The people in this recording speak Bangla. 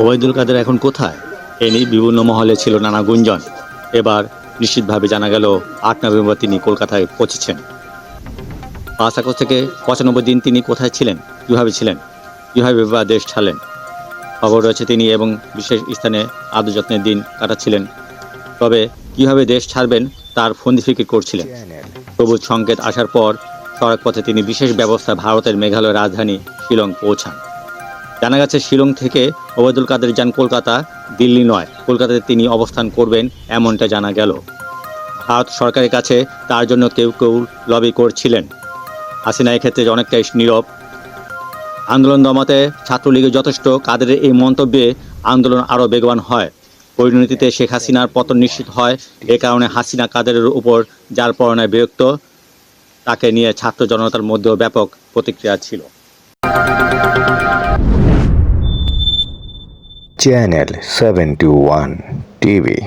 ওবায়দুল কাদের এখন কোথায়? এ নিয়ে বিভিন্ন মহলে ছিল নানা গুঞ্জন। এবার নিশ্চিতভাবে জানা গেল, আট নভেম্বর তিনি কলকাতায় পৌঁছেছেন। পাঁচ আগস্ট থেকে পঁচানব্বই দিন তিনি কোথায় ছিলেন? কীভাবে ছিলেন? কীভাবে বা দেশ ছাড়লেন? খবর রয়েছে তিনি এবং বিশেষ স্থানে আদর যত্নের দিন কাটাচ্ছিলেন। তবে কীভাবে দেশ ছাড়বেন তার ফন্দি ফিকির করছিলেন। সবুজ সংকেত আসার পর সড়কপথে তিনি বিশেষ ব্যবস্থা ভারতের মেঘালয় রাজধানী শিলং পৌঁছান। জানা গেছে শিলং থেকে ওবায়দুল কাদের যান কলকাতা, দিল্লি নয়। কলকাতাতে তিনি অবস্থান করবেন এমনটা জানা গেল। ভারত সরকারের কাছে তার জন্য কেউ কেউ লবি করছিলেন। হাসিনা এক্ষেত্রে অনেকটাই নীরব। আন্দোলন দমাতে ছাত্রলীগের যথেষ্ট, কাদের এই মন্তব্যে আন্দোলন আরও বেগবান হয়। পরিণতিতে শেখ হাসিনার পতন নিশ্চিত হয়, এ কারণে হাসিনা কাদেরের উপর যার পরনায় বিরক্ত, তাকে নিয়ে ছাত্র জনতার মধ্যেও ব্যাপক প্রতিক্রিয়া ছিল। Channel seventy one TV